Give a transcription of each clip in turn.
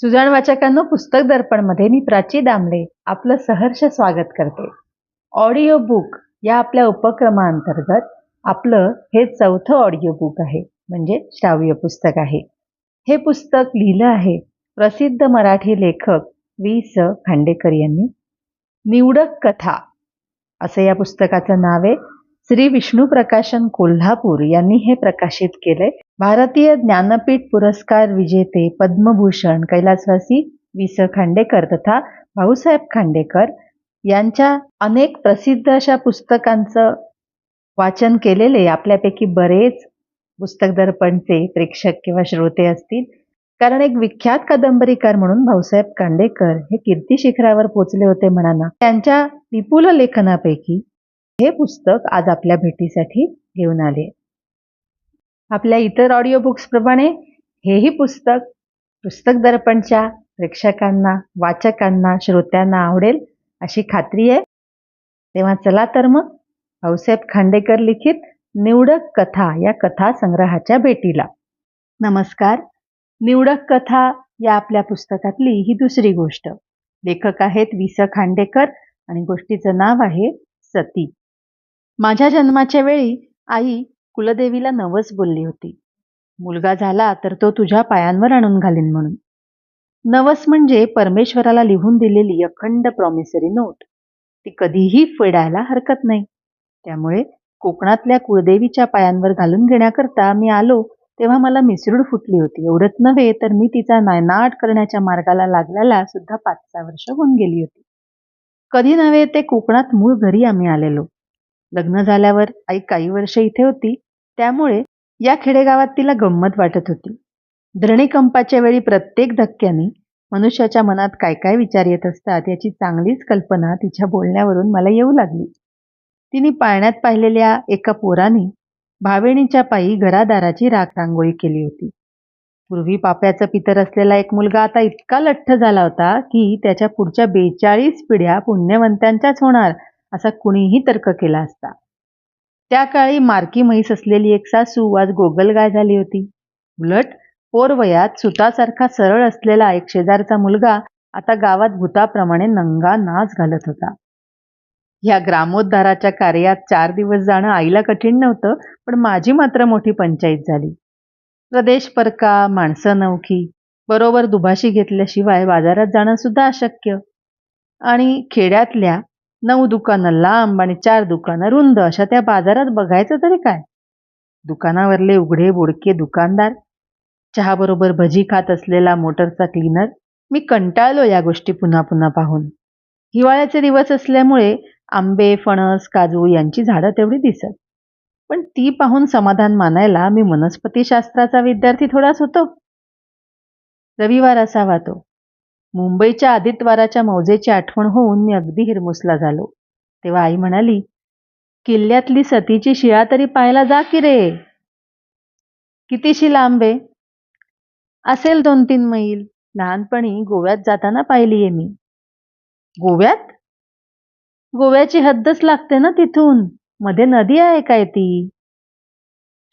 सुजाण वाचकांनो पुस्तक दर्पणमध्ये मी प्राची दामले आपलं सहर्ष स्वागत करते. ऑडिओ बुक या आपल्या उपक्रमाअंतर्गत आपलं हे चौथं ऑडिओ बुक आहे म्हणजे श्राव्य पुस्तक आहे. हे पुस्तक लिहिलं आहे प्रसिद्ध मराठी लेखक वी स खांडेकर यांनी. निवडक कथा असं या पुस्तकाचं नाव आहे. श्री विष्णू प्रकाशन कोल्हापूर यांनी हे प्रकाशित केलंय. भारतीय ज्ञानपीठ पुरस्कार विजेते पद्मभूषण कैलासवासी वि स खांडेकर तथा भाऊसाहेब खांडेकर यांच्या अनेक प्रसिद्ध अशा पुस्तकांचं वाचन केलेले आपल्यापैकी बरेच पुस्तक दर्पणचे प्रेक्षक किंवा श्रोते असतील. कारण एक विख्यात कादंबरीकार म्हणून भाऊसाहेब खांडेकर हे कीर्ती शिखरावर पोचले होते म्हणाना त्यांच्या विपुल लेखनापैकी हे पुस्तक आज आपल्या भेटीसाठी घेऊन आले. आपल्या इतर ऑडिओ बुक्स प्रमाणे हेही पुस्तक पुस्तक दर्पणच्या प्रेक्षकांना वाचकांना श्रोत्यांना आवडेल अशी खात्री आहे. तेव्हा चला तर मग भाऊसाहेब खांडेकर लिखित निवडक कथा या कथा संग्रहाच्या भेटीला. नमस्कार. निवडक कथा या आपल्या पुस्तकातली ही दुसरी गोष्ट. लेखक आहेत वि. स. खांडेकर आणि गोष्टीचं नाव आहे सती. माझ्या जन्माच्या वेळी आई कुलदेवीला नवस बोलली होती. मुलगा झाला तर तो तुझ्या पायांवर आणून घालीन म्हणून. नवस म्हणजे परमेश्वराला लिहून दिलेली अखंड प्रॉमिसरी नोट ती कधीही फेडायला हरकत नाही. त्यामुळे कोकणातल्या कुळदेवीच्या पायांवर घालून घेण्याकरता मी आलो तेव्हा मला मिसरूड फुटली होती. एवढंच नव्हे तर मी तिचा नायनाट करण्याच्या मार्गाला लागल्याला सुद्धा पाच सहा वर्ष होऊन गेली होती. कधी नव्हे ते कोकणात मूळ घरी आम्ही आलेलो. लग्न झाल्यावर आई काही वर्ष इथे होती. त्यामुळे या खेडेगावात तिला गंमत वाटत होती. धरणीकंपाच्या वेळी प्रत्येक धक्क्याने मनुष्याच्या मनात काय काय विचार येत असतात याची चांगलीच कल्पना तिच्या बोलण्यावरून मला येऊ लागली. तिने पाळण्यात पाहिलेल्या एका पोराने भावेणीच्या पायी घरादाराची राख रांगोळी केली होती. पूर्वी पाप्याचं पितर असलेला एक मुलगा आता इतका लठ्ठ झाला होता की त्याच्या पुढच्या बेचाळीस पिढ्या पुण्यवंतांच्याच होणार असा कुणीही तर्क केला असता. त्या काळी मार्की म्हैस असलेली एक सासू आज गोगलगाय झाली होती. उलट पोरवयात सुतासारखा सरळ असलेला एक शेजारचा मुलगा आता गावात भूताप्रमाणे नंगा नाच घालत होता. ह्या ग्रामोद्धाराच्या कार्यात चार दिवस जाणं आईला कठीण नव्हतं पण माझी मात्र मोठी पंचायत झाली. प्रदेश परका माणसं नवखी बरोबर दुभाशी घेतल्याशिवाय बाजारात जाणं सुद्धा अशक्य. आणि खेड्यातल्या नऊ दुकानं लांब आणि चार दुकानं रुंद अशा त्या बाजारात बघायचं तरी काय? दुकानावरले उघडे बोडके दुकानदार चहाबरोबर भजी खात असलेला मोटरचा क्लीनर मी कंटाळलो या गोष्टी पुन्हा पुन्हा पाहून. हिवाळ्याचे दिवस असल्यामुळे आंबे फणस काजू यांची झाडं तेवढी दिसत. पण ती पाहून समाधान मानायला मी वनस्पतीशास्त्राचा विद्यार्थी थोडाच होतो. रविवार असावा तो. मुंबईच्या आदित्यवाराच्या मौजेची आठवण होऊन मी अगदी हिरमुसला झालो. तेव्हा आई म्हणाली किल्ल्यातली सतीची शिळा तरी पाहायला जा की रे. किती शिला आंबे? असेल दोन तीन मैल. लहानपणी गोव्यात जाताना पाहिलीये मी. गोव्यात? गोव्याची हद्दच लागते ना तिथून. मध्ये नदी आहे काय ती?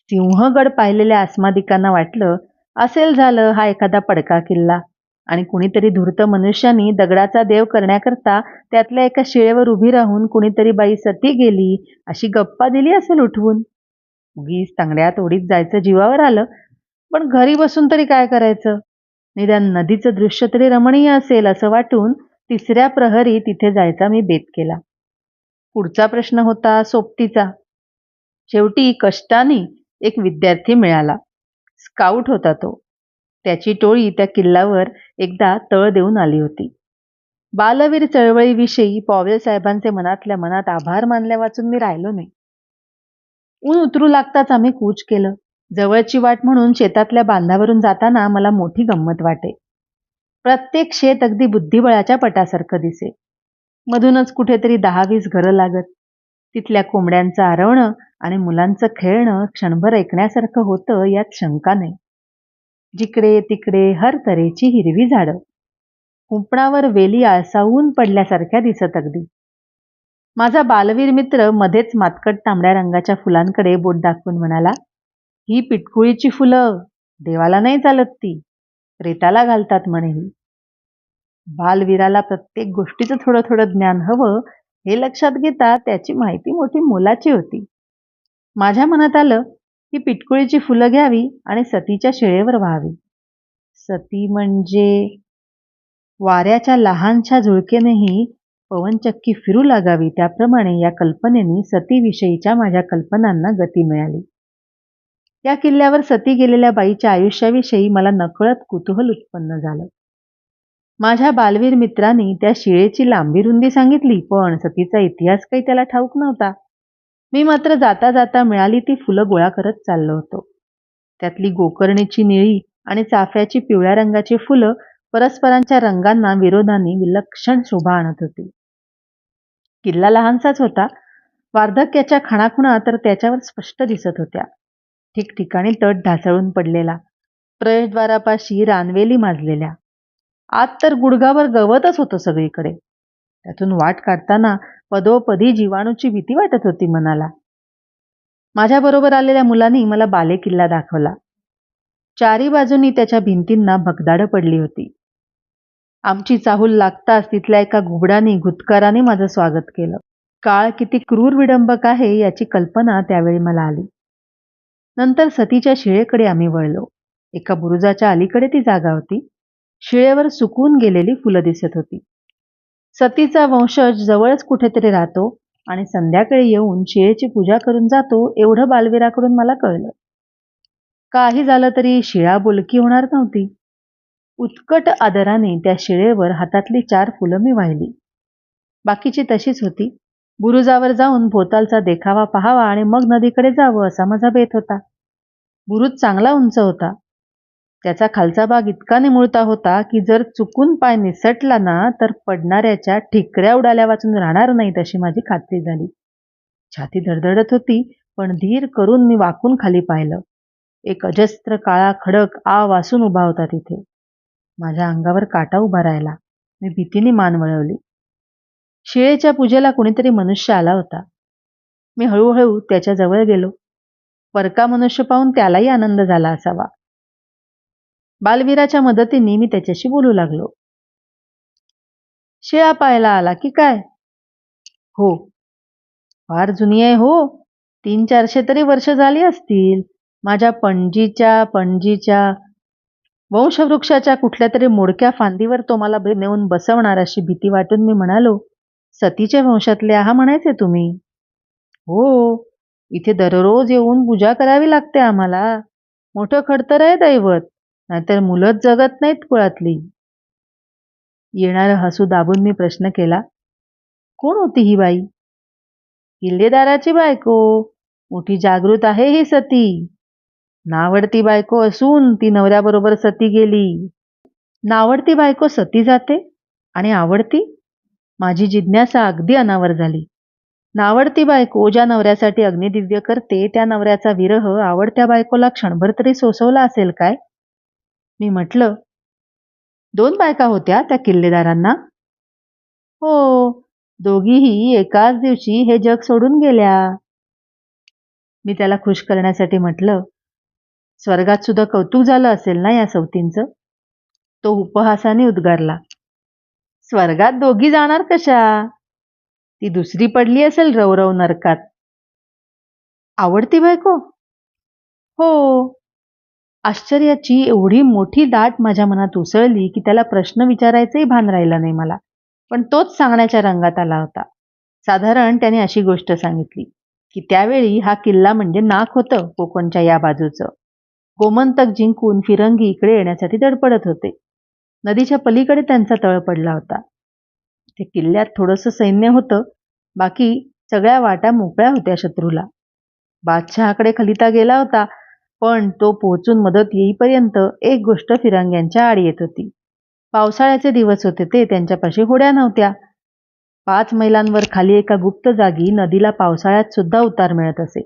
सिंहगड पाहिलेल्या आस्मादिकांना वाटलं असेल झालं हा एखादा पडका किल्ला. आणि कुणीतरी धूर्त मनुष्यानी दगडाचा देव करण्याकरता त्यातल्या एका शिळेवर उभी राहून कुणीतरी बाई सती गेली अशी गप्पा दिली असेल उठवून. उगीच तांगड्यात ओढीत जायचं जीवावर आलं. पण घरी बसून तरी काय करायचं? निदान नदीचं दृश्य तरी रमणीय असेल असं वाटून तिसऱ्या प्रहरी तिथे जायचा मी बेत केला. पुढचा प्रश्न होता सोबतीचा. शेवटी कष्टाने एक विद्यार्थी मिळाला. स्काउट होता तो. त्याची टोळी त्या किल्ल्यावर एकदा तळ देऊन आली होती. बालवीर चळवळीविषयी पॉवेल साहेबांचे मनातल्या मनात आभार मानल्या वाचून मी राहिलो नाही. ऊन उतरू लागताच आम्ही कूच केलं. जवळची वाट म्हणून शेतातल्या बांधावरून जाताना मला मोठी गंमत वाटे. प्रत्येक शेत अगदी बुद्धिबळाच्या पटासारखं दिसे. मधूनच कुठेतरी दहा वीस घरं लागत. तिथल्या कोंबड्यांचं आरवणं आणि मुलांचं खेळणं क्षणभर ऐकण्यासारखं होतं यात शंका नाही. जिकडे तिकडे हर तऱ्हेची हिरवी झाडं. कुंपणावर वेली आळसावून पडल्यासारख्या दिसत अगदी. माझा बालवीर मित्र मध्येच मातकट तांबड्या रंगाच्या फुलांकडे बोट दाखवून म्हणाला ही पिटकुळीची फुलं देवाला नाही चालत ती. प्रेताला घालतात म्हणे ही. बालवीराला प्रत्येक गोष्टीचं थोडं थोडं ज्ञान हवं हे लक्षात घेता त्याची माहिती मोठी मोलाची होती. माझ्या मनात आलं की पिटकुळीची फुलं घ्यावी आणि सतीच्या शिळेवर व्हावी. सती म्हणजे वाऱ्याच्या लहानशा झुळकेनेही पवनचक्की फिरू लागावी त्याप्रमाणे या कल्पनेने सतीविषयीच्या माझ्या कल्पनांना गती मिळाली. या किल्ल्यावर सती गेलेल्या बाईच्या आयुष्याविषयी मला नकळत कुतूहल उत्पन्न झालं. माझ्या बालवीर मित्रांनी त्या शिळेची लांबी रुंदी सांगितली पण सतीचा इतिहास काही त्याला ठाऊक नव्हता. मी मात्र जाता जाता मिळाली ती फुलं गोळा करत चाललो होतो. त्यातली गोकर्णीची निळी आणि चाफ्याची पिवळ्या रंगाची फुलं परस्परांच्या रंगांना विरोधाने विलक्षण शोभा आणत होती. किल्ला लहानसाच होता. वार्धक्याच्या खाणाखुणा तर त्याच्यावर स्पष्ट दिसत होत्या. ठिकठिकाणी तट ढासळून पडलेला. प्रवेशद्वारापाशी रानवेली माजलेल्या. आत तर गुडघावर गवतच होतं सगळीकडे. त्यातून वाट काढताना पदोपदी जीवाणूची भीती वाटत होती मनाला. माझ्याबरोबर आलेल्या मुलांनी मला बाले किल्ला दाखवला. चारी बाजूनी त्याच्या भिंतींना भगदाड पडली होती. आमची चाहूल लागताच तिथल्या एका घुबडानी घुतकाराने माझं स्वागत केलं. काळ किती क्रूर विडंबक आहे याची कल्पना त्यावेळी मला आली. नंतर सतीच्या शिळेकडे आम्ही वळलो. एका बुरुजाच्या अलीकडे ती जागा होती. शिळेवर सुकून गेलेली फुलं दिसत होती. सतीचा वंशज जवळच कुठेतरी राहतो आणि संध्याकाळी येऊन शिळेची पूजा करून जातो एवढं बालवीराकडून मला कळलं. काही झालं तरी शिळा बोलकी होणार नव्हती. उत्कट आदराने त्या शिळेवर हातातली चार फुलं मी वाहिली. बाकीची तशीच होती. बुरुजावर जाऊन भोतालचा देखावा पाहावा आणि मग नदीकडे जावं असा माझा बेत होता. बुरुज चांगला उंच होता. त्याचा खालचा भाग इतका निमुळता होता की जर चुकून पाय निसटला ना तर पडणाऱ्याच्या ठिकऱ्या उडाल्या वाचून राहणार नाहीत अशी माझी खात्री झाली. छाती धडधडत होती पण धीर करून मी वाकून खाली पाहिलं. एक अजस्त्र काळा खडक आ वासून उभा होता तिथे. माझ्या अंगावर काटा उभा राहिला. मी भीतीने मान वळवली. शिळेच्या पूजेला कुणीतरी मनुष्य आला होता. मी हळूहळू त्याच्याजवळ गेलो. परका मनुष्य पाहून त्यालाही आनंद झाला असावा. बालवीराच्या मदतीने मी त्याच्याशी बोलू लागलो. शेळा पाहायला आला की काय? हो. फार जुनी आहे हो. तीन चारशे तरी वर्ष झाली असतील. माझ्या पणजीच्या पणजीच्या वंशवृक्षाच्या कुठल्या तरी मोडक्या फांदीवर तो मला नेऊन बसवणार अशी भीती वाटून मी म्हणालो सतीच्या वंशातले आहा म्हणायचे तुम्ही? हो. इथे दररोज येऊन पूजा करावी लागते आम्हाला. मोठं खडतर आहे दैवत. नाहीतर मुलंच जगत नाहीत कुळातली. येणारं हसू दाबून मी प्रश्न केला कोण होती ही बाई? किल्लेदाराची बायको? मोठी जागृत आहे ही सती. नावडती बायको असून ती नवऱ्याबरोबर सती गेली. नावडती बायको सती जाते आणि आवडती? माझी जिज्ञासा अगदी अनावर झाली. नावडती बायको ज्या नवऱ्यासाठी अग्निदिव्य करते त्या नवऱ्याचा विरह आवडत्या बायकोला क्षणभर तरी सोसवला असेल काय? मी म्हटलं दोन बायका होत्या त्या किल्लेदारांना. हो दोघीही एकाच दिवशी हे जग सोडून गेल्या. मी त्याला खुश करण्यासाठी म्हटलं स्वर्गात सुद्धा कौतुक झालं असेल ना या सवतींचं? तो उपहासाने उद्गारला स्वर्गात दोघी जाणार कशा? ती दुसरी पडली असेल रवरव नरकात. आवडती बायको? हो आश्चर्याची एवढी मोठी दाट माझ्या मनात उसळली की त्याला प्रश्न विचारायचंही भान राहिलं नाही मला. पण तोच सांगण्याच्या रंगात आला होता. साधारण त्याने अशी गोष्ट सांगितली की त्यावेळी हा किल्ला म्हणजे नाक होतं कोकणच्या या बाजूचं. गोमंतक जिंकून फिरंगी इकडे येण्यासाठी धडपडत होते. नदीच्या पलीकडे त्यांचा तळ पडला होता. ते किल्ल्यात थोडंसं सैन्य होतं बाकी सगळ्या वाटा मोकळ्या होत्या शत्रूला. बादशहाकडे खलिता गेला होता पण तो पोहोचून मदत येईपर्यंत एक गोष्ट फिरंग्यांच्या आड येत होती. पावसाळ्याचे दिवस होते ते त्यांच्यापाशी होड्या नव्हत्या. पाच मैलांवर खाली एका गुप्त जागी नदीला पावसाळ्यात सुद्धा उतार मिळत असे.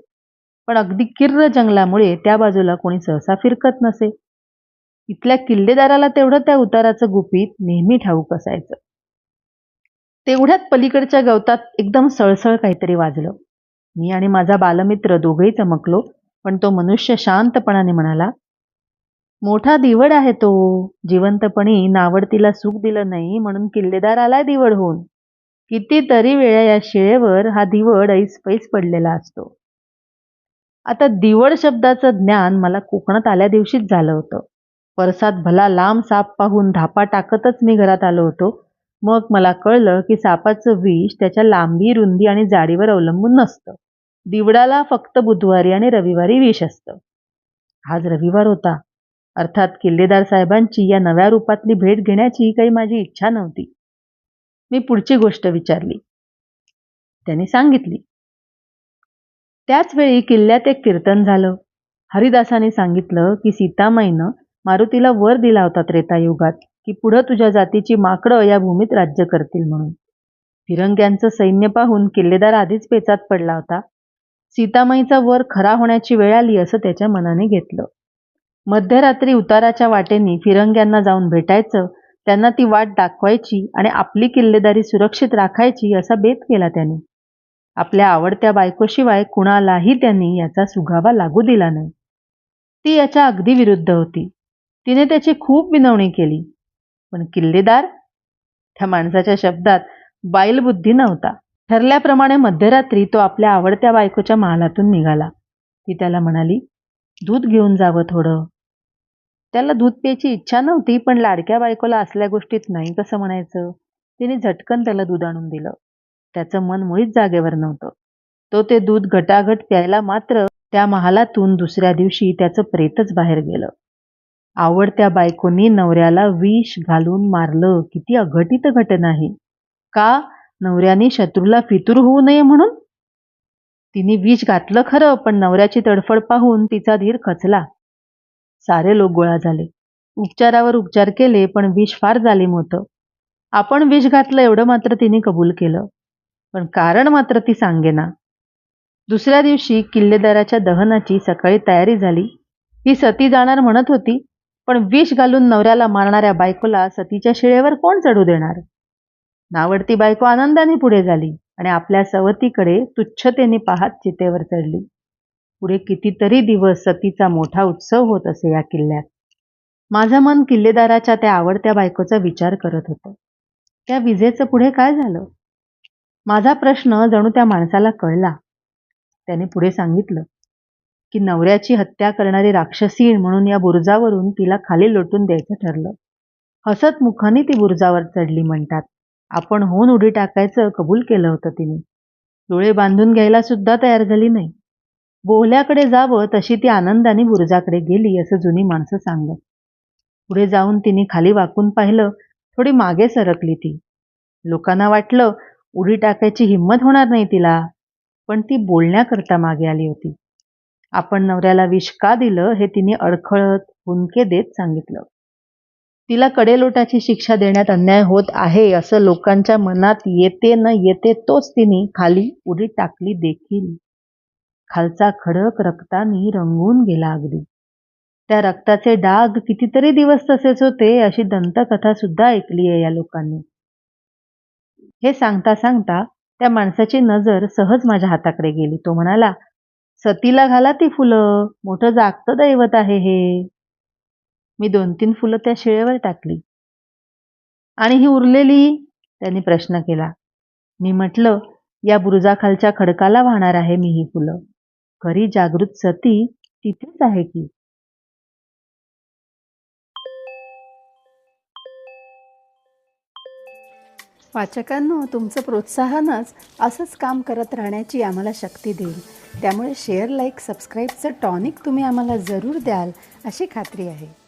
पण अगदी किर्र जंगलामुळे त्या बाजूला कोणी सहसा फिरकत नसे. इथल्या किल्लेदाराला तेवढं त्या उताराचं गुपित नेहमी ठाऊक असायचं. तेवढ्यात पलीकडच्या गवतात एकदम सळसळ काहीतरी वाजलं. मी आणि माझा बालमित्र दोघेही चमकलो. पण तो मनुष्य शांतपणाने म्हणाला मोठा दिवड आहे तो. जिवंतपणी नावडतीला सुख दिलं नाही म्हणून किल्लेदार आलाय दिवड होऊन कितीतरी वेळा या शिळेवर हा दिवड ऐसपैस पडलेला असतो. आता दिवड शब्दाचं ज्ञान मला कोकणात आल्या दिवशीच झालं होतं. परसात भला लांब साप पाहून धापा टाकतच मी घरात आलो होतो. मग मला कळलं की सापाचं विष त्याच्या लांबी रुंदी आणि जाडीवर अवलंबून नसतं. दिवडाला फक्त बुधवारी आणि रविवारी विष असतं. आज रविवार होता. अर्थात किल्लेदार साहेबांची या नव्या रूपातली भेट घेण्याची काही माझी इच्छा नव्हती. मी पुढची गोष्ट विचारली. त्यांनी सांगितली. त्याच वेळी किल्ल्यात एक कीर्तन झालं. हरिदासाने सांगितलं की सीतामाईनं मारुतीला वर दिला होता त्रेतायुगात की पुढं तुझ्या जातीची माकडं या भूमीत राज्य करतील म्हणून. फिरंग्यांचं सैन्य पाहून किल्लेदार आधीच पेचात पडला होता. सीतामाईचा वर खरा होण्याची वेळ आली असं त्याच्या मनाने घेतलं. मध्यरात्री उताराच्या वाटेने फिरंग्यांना जाऊन भेटायचं त्यांना ती वाट दाखवायची आणि आपली किल्लेदारी सुरक्षित राखायची असा बेत केला त्याने. आपल्या आवडत्या बायकोशिवाय कुणालाही त्यांनी याचा सुगावा लागू दिला नाही. ती याच्या अगदी विरुद्ध होती. तिने त्याची खूप विनवणी केली. पण किल्लेदार? त्या माणसाच्या शब्दात बाईलबुद्धी नव्हता. ठरल्याप्रमाणे मध्यरात्री तो आपल्या आवडत्या बायकोच्या महालातून निघाला. ती त्याला म्हणाली दूध घेऊन जावं थोडं. त्याला दूध प्यायची इच्छा नव्हती पण लाडक्या बायकोला असल्या गोष्टीत नाही कसं म्हणायचं? तिने झटकन त्याला दूध आणून दिलं. त्याचं मन मुळीच जागेवर नव्हतं. तो ते दूध घटाघट प्यायला मात्र त्या महालातून दुसऱ्या दिवशी त्याचं प्रेतच बाहेर गेलं. आवडत्या बायकोनी नवऱ्याला विष घालून मारलं. किती अघटित घटना आहे का? नवऱ्याने शत्रूला फितूर होऊ नये म्हणून? तिने विष घातलं खरं पण नवऱ्याची तडफड पाहून तिचा धीर खचला. सारे लोक गोळा झाले. उपचारावर उपचार केले पण विष फार जालीम होतं आपण विष घातलं एवढं मात्र तिने कबूल केलं. पण कारण मात्र ती सांगेना. दुसऱ्या दिवशी किल्लेदाराच्या दहनाची सकाळी तयारी झाली. ती सती जाणार म्हणत होती पण विष घालून नवऱ्याला मारणाऱ्या बायकोला सतीच्या शिळेवर कोण चढू देणार? नावडती बायको आनंदाने पुढे झाली आणि आपल्या सवतीकडे तुच्छतेने पाहत चितेवर चढली. पुढे कितीतरी दिवस सतीचा मोठा उत्सव होत असे या किल्ल्यात. माझं मन किल्लेदाराच्या त्या आवडत्या बायकोचा विचार करत होतं. त्या विजेचं पुढे काय झालं? माझा प्रश्न जणू त्या माणसाला कळला. त्याने पुढे सांगितलं की नवऱ्याची हत्या करणारी राक्षसीण म्हणून या बुरुजावरून तिला खाली लोटून द्यायचं ठरलं. हसत मुखाने ती बुरुजावर चढली म्हणतात. आपण होऊन उडी टाकायचं कबूल केलं होतं तिने. डोळे बांधून घ्यायला सुद्धा तयार झाली नाही. बोहल्याकडे जावं तशी ती आनंदाने बुरुजाकडे गेली असं जुनी माणसं सांगत. पुढे जाऊन तिने खाली वाकून पाहिलं थोडी मागे सरकली ती. लोकांना वाटलं उडी टाकायची हिंमत होणार नाही तिला पण ती बोलण्याकरता मागे आली होती. आपण नवऱ्याला विष का दिलं हे तिने अडखळत हुंके देत सांगितलं. तिला कडेलोटाची शिक्षा देण्यात अन्याय होत आहे असं लोकांच्या मनात येते न येते तोच तिने खाली उडी टाकली देखील. खालचा खडक रक्तानी रंगून गेला अगदी. त्या रक्ताचे डाग कितीतरी दिवस तसेच होते अशी दंतकथा सुद्धा ऐकली आहे या लोकांनी. हे सांगता सांगता त्या माणसाची नजर सहज माझ्या हाताकडे गेली. तो म्हणाला सतीला घाला ती फुलं मोठं जागतं दैवत आहे हे. मी दोन तीन फुलं त्या शिळेवर टाकली. आणि ही उरलेली त्यांनी प्रश्न केला. मी म्हटलं या बुरुजाखालच्या खडकाला वाहणार आहे मी ही फुलं. खरी जागृत सती तिथेच आहे की? वाचकांनो तुमचं प्रोत्साहनच असंच काम करत राहण्याची आम्हाला शक्ती देईल. त्यामुळे शेअर लाईक सबस्क्राईबचं टॉनिक तुम्ही आम्हाला जरूर द्याल अशी खात्री आहे.